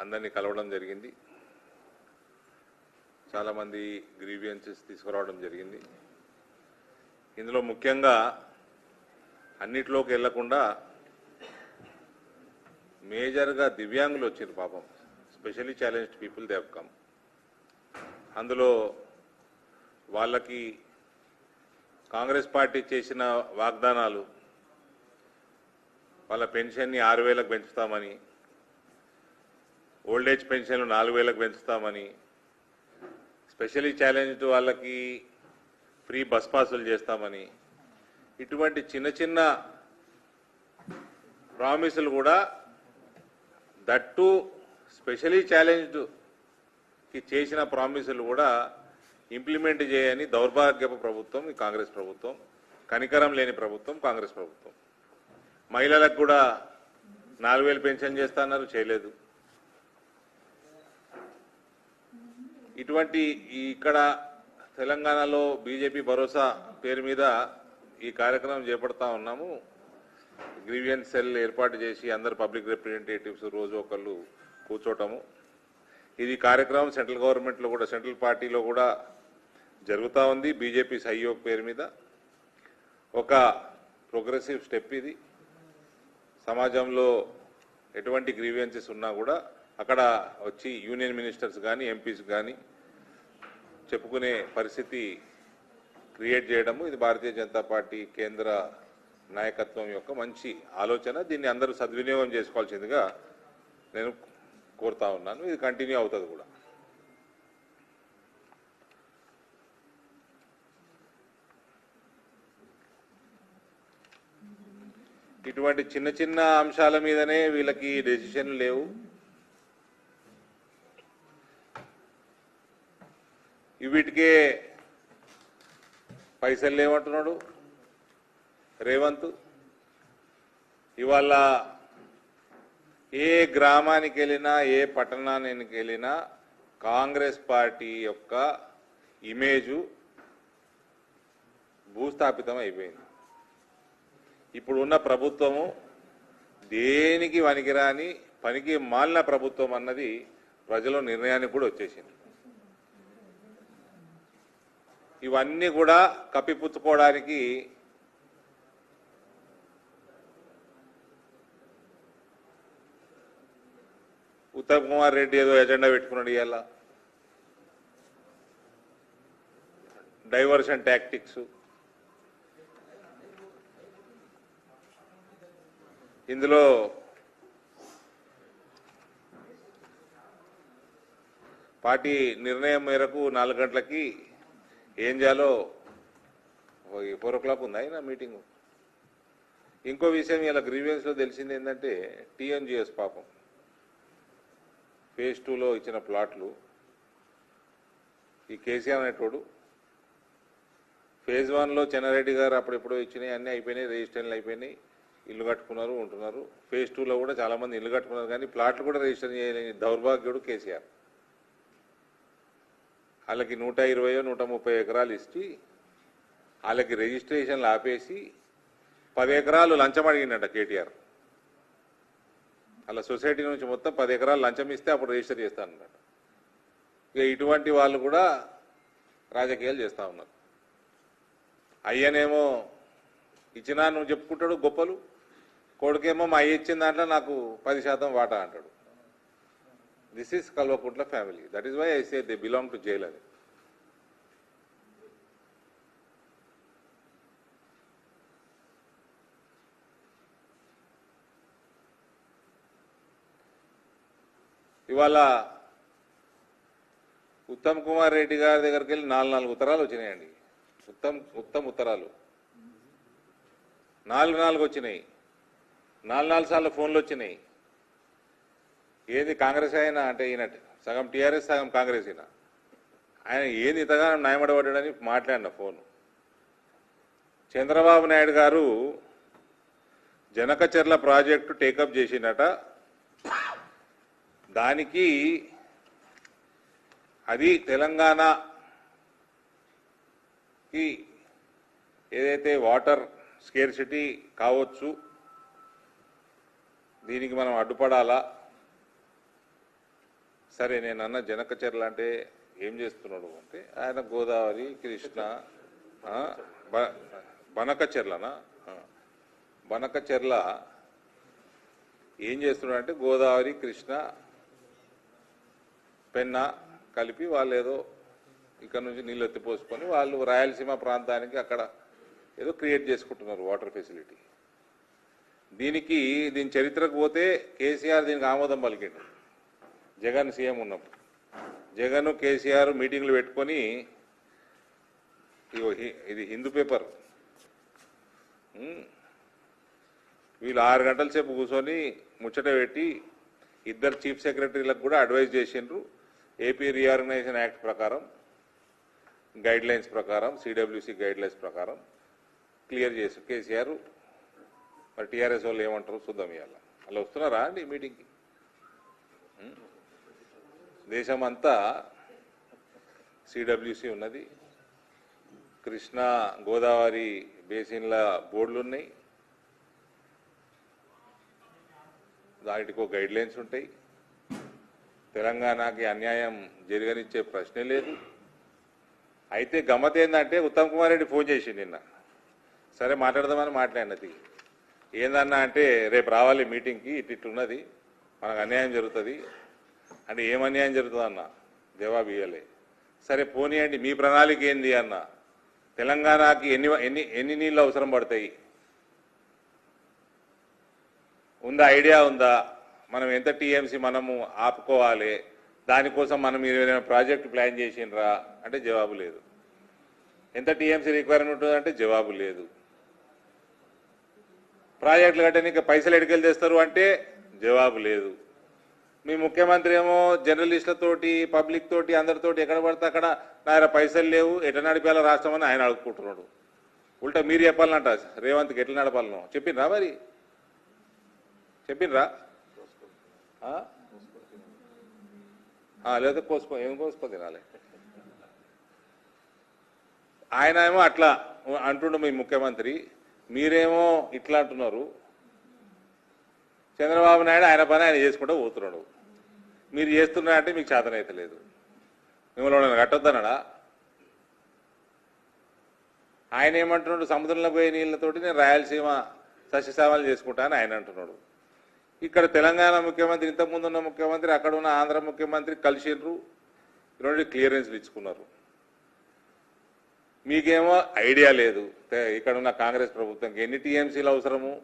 అందరినీ కలవడం జరిగింది. చాలామంది గ్రీవియన్సెస్ తీసుకురావడం జరిగింది. ఇందులో ముఖ్యంగా అన్నిట్లోకి వెళ్ళకుండా మేజర్గా దివ్యాంగులు వచ్చారు పాపం. Specially challenged people they come. అందులో వాళ్ళకి కాంగ్రెస్ పార్టీ చేసిన వాగ్దానాలు వాళ్ళ పెన్షన్ని ఆరు వేలకు పెంచుతామని ఓల్డ్ ఏజ్ పెన్షన్లు నాలుగు వేలకు పెంచుతామని స్పెషలీ ఛాలెంజ్డ్ వాళ్ళకి ఫ్రీ బస్ పాసులు చేస్తామని ఇటువంటి చిన్న చిన్న ప్రామిసులు కూడా దట్టు స్పెషలీ ఛాలెంజ్డ్కి చేసిన ప్రామిసులు కూడా ఇంప్లిమెంట్ చేయని దౌర్భాగ్యపు ప్రభుత్వం ఈ కాంగ్రెస్ ప్రభుత్వం కనికరం లేని ప్రభుత్వం కాంగ్రెస్ ప్రభుత్వం. మహిళలకు కూడా నాలుగు వేలు పెన్షన్ చేస్తా అన్నారు చేయలేదు. ఇటువంటి ఇక్కడ తెలంగాణలో బీజేపీ భరోసా పేరు మీద ఈ కార్యక్రమం చేపడతా ఉన్నాము. గ్రీవియన్స్ సెల్ ఏర్పాటు చేసి అందరు పబ్లిక్ రిప్రజెంటేటివ్స్ రోజు ఒకళ్ళు కూర్చోటము. ఇది కార్యక్రమం సెంట్రల్ గవర్నమెంట్లో కూడా సెంట్రల్ పార్టీలో కూడా జరుగుతూ ఉంది బీజేపీ సహయోగ్ పేరు మీద. ఒక ప్రోగ్రెసివ్ స్టెప్ ఇది. సమాజంలో ఎటువంటి గ్రీవియన్సెస్ ఉన్నా కూడా అక్కడ వచ్చి యూనియన్ మినిస్టర్స్ కానీ ఎంపీస్ కానీ చెప్పుకునే పరిస్థితి క్రియేట్ చేయడము ఇది భారతీయ జనతా పార్టీ కేంద్ర నాయకత్వం యొక్క మంచి ఆలోచన. దీన్ని అందరూ సద్వినియోగం చేసుకోవాల్సిందిగా నేను కోరుతా ఉన్నాను. ఇది కంటిన్యూ అవుతుంది కూడా. ఇటువంటి చిన్న చిన్న అంశాల మీదనే వీళ్ళకి డెసిషన్లు లేవు. వీటికే పైసలు లేవంటున్నాడు రేవంత్. ఇవాళ ఏ గ్రామానికి వెళ్ళినా ఏ పట్టణానికి వెళ్ళినా కాంగ్రెస్ పార్టీ యొక్క ఇమేజు భూస్థాపితం అయిపోయింది. ఇప్పుడు ఉన్న ప్రభుత్వము దేనికి వనికిరాని పనికి మాలిన ప్రభుత్వం అన్నది ప్రజల నిర్ణయానికి కూడా వచ్చేసింది. ఇవన్నీ కూడా కప్పిపుచ్చుకోవడానికి ఉత్తమ్ కుమార్ రెడ్డి ఏదో ఎజెండా పెట్టుకున్నాడు ఇవాళ. Diversion tactics. ఇందులో పార్టీ నిర్ణయం మేరకు నాలుగు గంటలకి ఏం చేయాలో ఫోర్ ఓ క్లాక్ ఉంది అయినా మీటింగ్. ఇంకో విషయం ఇలా గ్రీవియన్స్లో తెలిసింది ఏంటంటే టీఎన్జిఎస్ పాపం. ఫేజ్ టూలో ఇచ్చిన ప్లాట్లు. ఈ కేసీఆర్ అనేటోడు ఫేజ్ వన్లో చెన్నారెడ్డి గారు అప్పుడెప్పుడో ఇచ్చినాయి అన్నీ అయిపోయినాయి రిజిస్ట్రేషన్లు అయిపోయినాయి ఇల్లు కట్టుకున్నారు ఉంటున్నారు. ఫేజ్ టూలో కూడా చాలామంది ఇల్లు కట్టుకున్నారు కానీ ప్లాట్లు కూడా రిజిస్టర్ చేయలేని దౌర్భాగ్యుడు కేసీఆర్. వాళ్ళకి నూట ఇరవయో నూట ముప్పై ఎకరాలు ఇచ్చి వాళ్ళకి రిజిస్ట్రేషన్లు ఆపేసి పది ఎకరాలు లంచం అడిగిండట కేటీఆర్. అలా సొసైటీ నుంచి మొత్తం పది ఎకరాలు లంచం ఇస్తే అప్పుడు రిజిస్టర్ చేస్తానన్నట ఇక ఇటువంటి వాళ్ళు కూడా రాజకీయాలు చేస్తూ ఉన్నారు. అయ్యనేమో ఇచ్చినా నువ్వు చెప్పుకుంటాడు గొప్పలు కొడుకేమో మా అయ్య ఇచ్చిన దాంట్లో నాకు పది శాతం వాటా అంటాడు. This is Kalvakuntla family that is why I say they belong to jail అని ఇవాళ ఉత్తమ్ కుమార్ రెడ్డి గారి దగ్గరికి వెళ్ళి నాలుగు నాలుగు ఉత్తరాలు వచ్చినాయండి. ఉత్తమ్ ఉత్తమ్ ఉత్తరాలు. నాలుగు నాలుగు వచ్చినాయి. నాలుగు నాలుగు సార్లు ఫోన్లు వచ్చినాయి. ఏది కాంగ్రెస్ అయినా అంటే ఈయన సగం టీఆర్ఎస్ సగం కాంగ్రెస్ అయినా ఆయన ఏది ఇంతగానో న్యాయమడబడ్డాడని మాట్లాడిన ఫోన్. చంద్రబాబు నాయుడు గారు జనకచర్ల ప్రాజెక్టు టేకప్ చేసినట దానికి అది తెలంగాణకి ఏదైతే వాటర్ స్కేర్సిటీ కావచ్చు దీనికి మనం అడ్డుపడాలా? సరే నేను అన్న జనకచర్ల అంటే ఏం చేస్తున్నాడు అంటే ఆయన గోదావరి కృష్ణ బనకచెర్లనా బనకచెర్ల ఏం చేస్తున్నాడు అంటే గోదావరి కృష్ణ పెన్న కలిపి వాళ్ళు ఏదో ఇక్కడ నుంచి నీళ్ళు ఎత్తిపోసుకొని వాళ్ళు రాయలసీమ ప్రాంతానికి అక్కడ ఏదో క్రియేట్ చేసుకుంటున్నారు వాటర్ ఫెసిలిటీ. దీనికి దీని చరిత్రకు పోతే కేసీఆర్ దీనికి ఆమోదం పలికిండు. జగన్ సీఎం ఉన్నప్పుడు. జగన్ కేసీఆర్ మీటింగ్లు పెట్టుకొని ఇది హిందూ పేపర్. వీళ్ళు ఆరు గంటల సేపు కూర్చొని ముచ్చట పెట్టి ఇద్దరు చీఫ్ సెక్రటరీలకు కూడా అడ్వైజ్ చేసిండ్రు. ఏపీ రీఆర్గనైజేషన్ యాక్ట్ ప్రకారం గైడ్ లైన్స్ ప్రకారం సిడబ్ల్యూసి గైడ్ లైన్స్ ప్రకారం క్లియర్ చేసి కేసీఆర్ మరి టీఆర్ఎస్ వాళ్ళు ఏమంటారు చూద్దాం ఇవాళ అలా వస్తున్నారా అండి మీటింగ్కి? దేశమంతా సిడబ్ల్యూసి ఉన్నది. కృష్ణా గోదావరి బేసిన్ల బోర్డులు ఉన్నాయి దానికో గైడ్ లైన్స్ ఉంటాయి. తెలంగాణకి అన్యాయం జరగనిచ్చే ప్రశ్నే లేదు. అయితే గమ్మత్ ఏంటంటే ఉత్తమ్ కుమార్ రెడ్డి ఫోన్ చేసి నిన్న. సరే మాట్లాడదామని మాట్లాడినది ఏందన్నా అంటే రేపు రావాలి మీటింగ్కి ఇటు ఇటు ఉన్నది మనకు అన్యాయం జరుగుతుంది. అంటే ఏం అన్యాయం జవాబు ఇవ్వలే సరే పోనీయండి మీ ప్రణాళిక ఏంది అన్న? తెలంగాణకి ఎన్ని ఎన్ని ఎన్ని నీళ్ళు అవసరం పడతాయి? ఉందా ఐడియా ఉందా? మనం ఎంత టీఎంసీ మనము ఆపుకోవాలి? దానికోసం మనం ఏదైనా ప్రాజెక్ట్ ప్లాన్ చేసిండ్రా? అంటే జవాబు లేదు. ఎంత టీఎంసీ రిక్వైర్మెంట్ ఉంటుందంటే జవాబు లేదు. ప్రాజెక్టులు కట్టడానికి పైసలు ఎడికెళ్ళి తెస్తారు అంటే జవాబు లేదు. మీ ముఖ్యమంత్రి ఏమో జర్నలిస్టులతోటి పబ్లిక్ తోటి అందరితోటి ఎక్కడ పడితే అక్కడ నాయన పైసలు లేవు. ఎట్లా నడిపేలా రాష్ట్రం అని ఆయన అడుగుకుంటున్నాడు ఉల్టా మీరు చెప్పాలంట రేవంత్కి ఎట్లా నడపాలనో. చెప్పిండ్రా మరి? చెప్పిండ్రా? లేదా కోసుకో ఏం కోసుకో తినాలి. ఆయన ఏమో అట్లా అంటుండు మీ ముఖ్యమంత్రి. మీరేమో ఇట్లా అంటున్నారు. చంద్రబాబు నాయుడు ఆయన పని ఆయన చేసుకుంటూ పోతున్నాడు. మీరు చేస్తున్నారంటే మీకు చేతనైతే లేదు. మిమ్మల్ని నేను కట్టొద్దన్నాడా? ఆయన ఏమంటున్నాడు? సముద్రంలో పోయే నీళ్ళతోటి నేను రాయలసీమ సస్యశామలు చేసుకుంటా అని ఆయన అంటున్నాడు. ఇక్కడ తెలంగాణ ముఖ్యమంత్రి ఇంతకుముందు ఉన్న ముఖ్యమంత్రి అక్కడ ఉన్న ఆంధ్ర ముఖ్యమంత్రి కలిసిండ్రు. రెండు క్లియరెన్స్లు ఇచ్చుకున్నారు. మీకేమో ఐడియా లేదు. ఇక్కడ ఉన్న కాంగ్రెస్ ప్రభుత్వంకి ఎన్ని టీఎంసీలు అవసరము?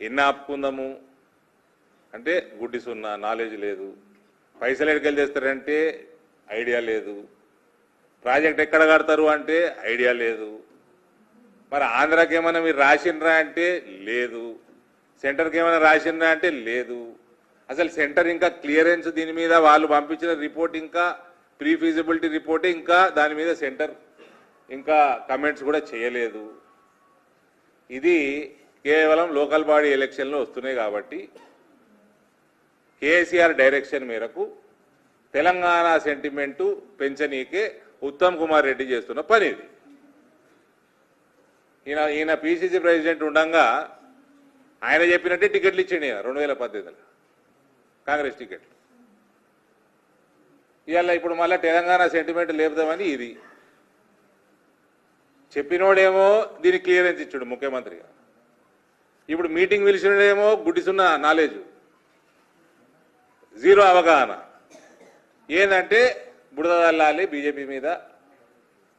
ఎన్ని ఆపుకుందాము? అంటే గుడ్డి సున్నా నాలెడ్జ్ లేదు. పైసలు ఎక్కడికి చేస్తారంటే ఐడియా లేదు. ప్రాజెక్ట్ ఎక్కడ కడతారు అంటే ఐడియా లేదు. మరి ఆంధ్రాకి ఏమైనా మీరు రాసిండ్రా అంటే లేదు. సెంటర్కి ఏమైనా రాసిండ్రా అంటే లేదు. అసలు సెంటర్ ఇంకా క్లియరెన్స్ దీని మీద వాళ్ళు పంపించిన రిపోర్ట్ ఇంకా ప్రీ ఫీజిబిలిటీ రిపోర్ట్ ఇంకా దాని మీద సెంటర్ ఇంకా కమెంట్స్ కూడా చేయలేదు. ఇది కేవలం లోకల్ బాడీ ఎలక్షన్లో వస్తున్నాయి కాబట్టి కేసీఆర్ డైరెక్షన్ మేరకు తెలంగాణ సెంటిమెంటు పెంచనీకే ఉత్తమ్ కుమార్ రెడ్డి చేస్తున్న పని ఇది ఈయన ఈయన పిసిసి ప్రెసిడెంట్ ఉండగా ఆయన చెప్పినట్టే టికెట్లు ఇచ్చిండు ఈయన రెండు వేల పద్దెనిమిదిలో. కాంగ్రెస్ టికెట్ ఇవాళ ఇప్పుడు మళ్ళీ తెలంగాణ సెంటిమెంట్ లేపుదామని ఇది. చెప్పినోడేమో దీనికి క్లియరెన్స్ ఇచ్చాడు ముఖ్యమంత్రిగా. ఇప్పుడు మీటింగ్ పిలిచినోడేమో గుడ్డిసున్న నాలెడ్జ్. జీరో అవగాహన. ఏంటంటే బుడదల్లాలి బీజేపీ మీద.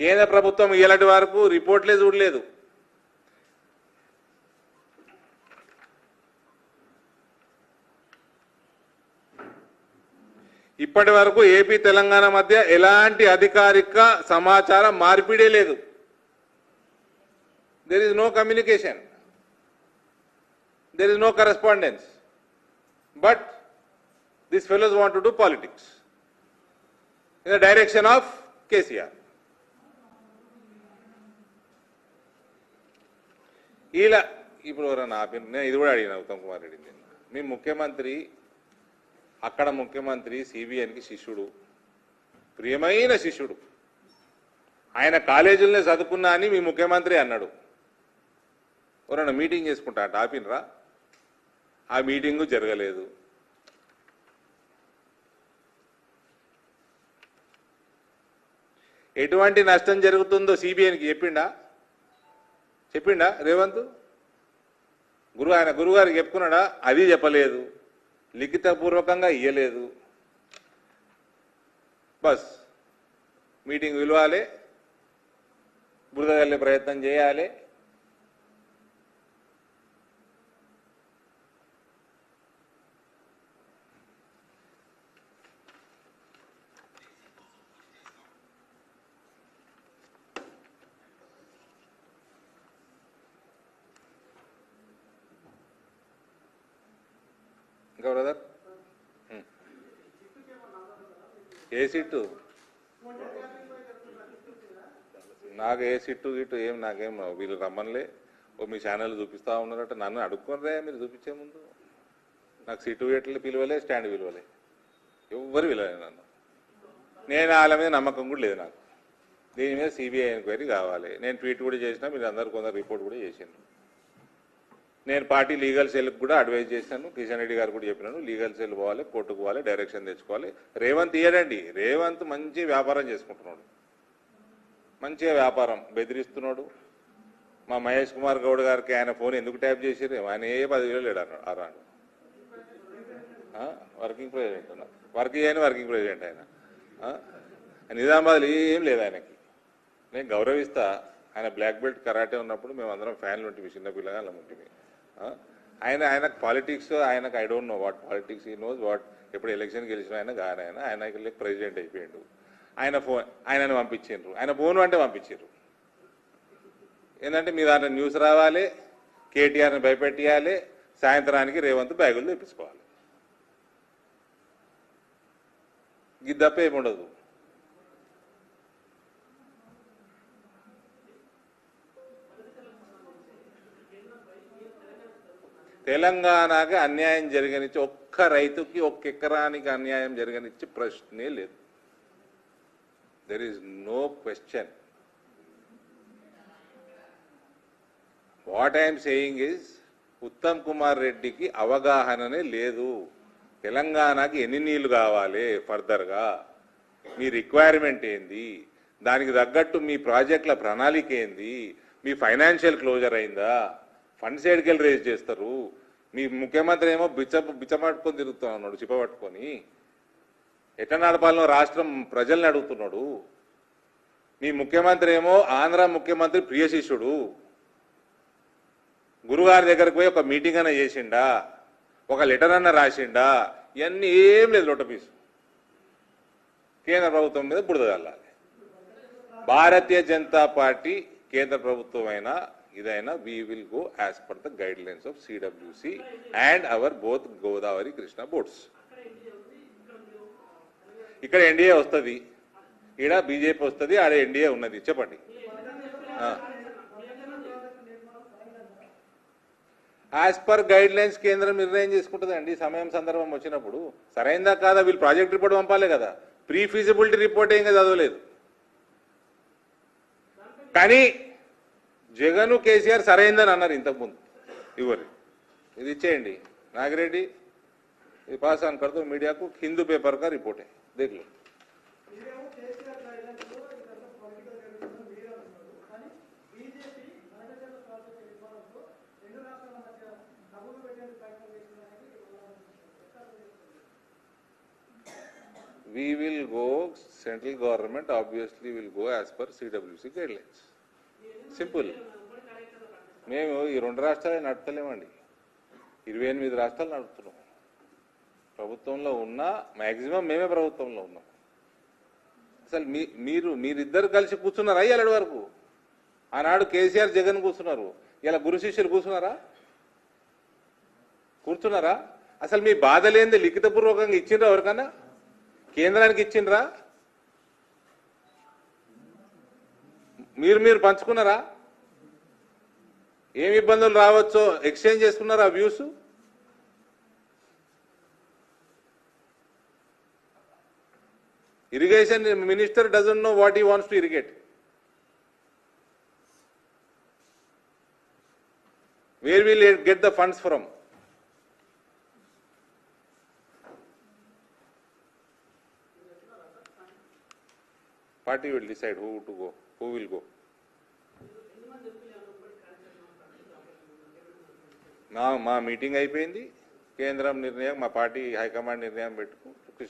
కేంద్ర ప్రభుత్వం ఇలాంటి వరకు రిపోర్ట్లే చూడలేదు. ఇప్పటి వరకు ఏపీ తెలంగాణ మధ్య ఎలాంటి అధికారిక సమాచార మార్పిడే లేదు. There is no communication there is no correspondence but these fellows want to do politics. In the direction of KCR ఇలా ఇప్పుడు ఎవరన్నా ఆపిన నేను ఇది కూడా అడిగిన ఉత్తమ్ కుమార్ రెడ్డి మీ ముఖ్యమంత్రి అక్కడ ముఖ్యమంత్రి సిబిఎన్కి శిష్యుడు. ప్రియమైన శిష్యుడు. ఆయన కాలేజీలనే చదువుకున్నా అని మీ ముఖ్యమంత్రి అన్నాడు. ఎవరన్నా మీటింగ్ చేసుకుంటా అంటే ఆపినరా? ఆ మీటింగు జరగలేదు. ఎటువంటి నష్టం జరుగుతుందో సిబిఐకి చెప్పిండా? చెప్పిండా రేవంత్? గురు ఆయన గురుగారికి చెప్పుకున్నాడా? అది చెప్పలేదు. లిఖితపూర్వకంగా ఇయ్యలేదు. బస్. మీటింగ్ విలువాలి. బురద వెళ్ళే ప్రయత్నం చేయాలి. ఇంకా బ్రదర్ hmm. ఏ సీటు? నాకు ఏ సిట్టు గిట్టు ఏం నాకేం వీళ్ళు రమ్మనిలే. ఓ మీ ఛానల్ చూపిస్తా ఉన్నారంటే. నన్ను అడుక్కోనరే మీరు చూపించే ముందు? నాకు సీటు ఎట్లా పిలవలే స్టాండ్ పిలవలే. ఎవ్వరు పిలవలే నన్ను. నేను వాళ్ళ మీద నమ్మకం కూడా లేదు నాకు. దీని మీద సిబిఐ ఎంక్వైరీ కావాలి. నేను ట్వీట్ కూడా చేసిన మీరు అందరు కొందరు రిపోర్ట్ కూడా చేసిండ్రు. నేను పార్టీ లీగల్ సెల్కి కూడా అడ్వైజ్ చేశాను. కిషన్ రెడ్డి గారు కూడా చెప్పినాను లీగల్ సెల్ పోవాలి కోర్టుకు పోవాలి డైరెక్షన్ తెచ్చుకోవాలి. రేవంత్ ఇయ్యడండి. రేవంత్ మంచి వ్యాపారం చేసుకుంటున్నాడు. మంచిగా వ్యాపారం బెదిరిస్తున్నాడు. మా మహేష్ కుమార్ గౌడ్ గారికి ఆయన ఫోన్ ఎందుకు ట్యాప్ చేసిర్రు? ఆయన ఏ పదివేలు లేడు అన్నాడు అరాడు వర్కింగ్ ప్రెసిడెంట్ అన్నారు వర్క్ చేయని వర్కింగ్ ప్రెసిడెంట్ ఆయన. నిజామాబాద్లో ఏం లేదు ఆయనకి. నేను గౌరవిస్తా. ఆయన బ్లాక్ బెల్ట్ కరాటే ఉన్నప్పుడు మేము అందరం ఫ్యాన్లు ఉంటుంది చిన్న పిల్లగా అలా ఉంటుంది ఆయన ఆయనకు పాలిటిక్స్ ఆయనకు I don't know what politics he knows what ఎప్పుడు ఎలక్షన్ గెలిచిన ఆయన గాని ఆయన ఆయన ప్రెసిడెంట్ అయిపోయిండు. ఆయన ఫోన్ ఆయనను పంపించిండ్రు. ఆయన ఫోన్ అంటే పంపించారు ఏంటంటే మీ దాంట్లో న్యూస్ రావాలి కేటీఆర్ని భయపెట్టియాలి సాయంత్రానికి రేవంత్ బ్యాగులు తెప్పించుకోవాలి. ఇది తప్ప ఏముండదు తెలంగాణకి అన్యాయం జరగనిచ్చి ఒక్క రైతుకి ఒక్క ఎకరానికి అన్యాయం జరగనిచ్చి ప్రశ్నే లేదు. There is no question what I'm saying is Uttam Kumar రెడ్డికి అవగాహననే లేదు. తెలంగాణకి ఎన్ని నీళ్ళు కావాలి ఫర్దర్గా? మీ రిక్వైర్మెంట్ ఏంది? దానికి తగ్గట్టు మీ ప్రాజెక్టుల ప్రణాళిక ఏంది? మీ ఫైనాన్షియల్ క్లోజర్ అయిందా? ఫండ్స్ ఎడికెళ్ళి రేజ్ చేస్తారు. మీ ముఖ్యమంత్రి ఏమో బిచ్చ బిచ్చపట్టుకొని తిరుగుతా ఉన్నాడు చిప్పబట్టుకొని ఎట్లా నడపాలనో రాష్ట్రం ప్రజల్ని అడుగుతున్నాడు. మీ ముఖ్యమంత్రి ఏమో ఆంధ్ర ముఖ్యమంత్రి ప్రియ శిష్యుడు. గురుగారి దగ్గరకు పోయి ఒక మీటింగ్ అన్న చేసిండా? ఒక లెటర్ అన్న రాసిండా? ఇవన్నీ ఏం లేదు లొట్టపీసు కేంద్ర ప్రభుత్వం మీద బురద వెళ్ళాలి భారతీయ జనతా పార్టీ కేంద్ర ప్రభుత్వం అయినా ఇదైనా we will go as per the guidelines of CWC and our both Godavari Krishna boards ఇక్కడ ఎన్డీఏ వస్తుంది. ఈడ బీజేపీ వస్తుంది ఆడ ఎన్డీఏ ఉన్నది. చెప్పండి. యాజ్ పర్ గైడ్ లైన్స్ కేంద్రం నిర్ణయం చేసుకుంటుంది అండి. సమయం సందర్భం వచ్చినప్పుడు. సరైందా కాదా? వీళ్ళు ప్రాజెక్ట్ రిపోర్ట్ పంపాలి కదా. ప్రీ ఫీజిబిలిటీ రిపోర్ట్ ఏం చదవలేదు. కానీ జగన్ కేసీఆర్ సరైందని అన్నారు ఇంతకుముందు ఇవ్వరు ఇది ఇచ్చేయండి నాగిరెడ్డి ఇది పాస్ ఆన్ కడతా మీడియాకు హిందూ పేపర్ కా రిపోర్ట్ है देख लो మీరేమో కేసీఆర్ గైడ్లైన్స్ లో ఇదంతా పొలిటికల్ రిలేషన్ మీరే అంటున్నారు కానీ బీజేపీ మనగజల ప్రాజెక్ట్ నిర్మాణంలో రెండు రాష్ట్రాల మధ్య డబ్బులు పెట్టేందుకు ప్రయత్నం చేసిందనేది we will go central government obviously will go as per CWC guidelines Simple. మేము ఈ రెండు రాష్ట్రాలే నడపలేమండి ఇరవై ఎనిమిది రాష్ట్రాలు నడుపుతున్నాం. ప్రభుత్వంలో ఉన్నా మ్యాక్సిమం మేమే ప్రభుత్వంలో ఉన్నాం. అసలు మీ మీరు మీరిద్దరు కలిసి కూర్చున్నారా ఇలాంటి వరకు? ఆనాడు కేసీఆర్ జగన్ కూర్చున్నారు. ఇలా గురు శిష్యులు కూర్చున్నారా? కూర్చున్నారా? అసలు మీ బాధ లేనిది లిఖితపూర్వకంగా ఇచ్చిండ్రా ఎవరికన్నా? కేంద్రానికి ఇచ్చిండ్రా? మీరు మీరు పంచుకున్నారా? ఏమి ఇబ్బందులు రావచ్చో ఎక్స్చేంజ్ చేసుకున్నారా views irrigation minister doesn't know what he wants to irrigate where will get the funds from party will decide who to go who will go మా మా మీటింగ్ అయిపోయింది. కేంద్రం నిర్ణయం మా పార్టీ హైకమాండ్ నిర్ణయం పెట్టుకు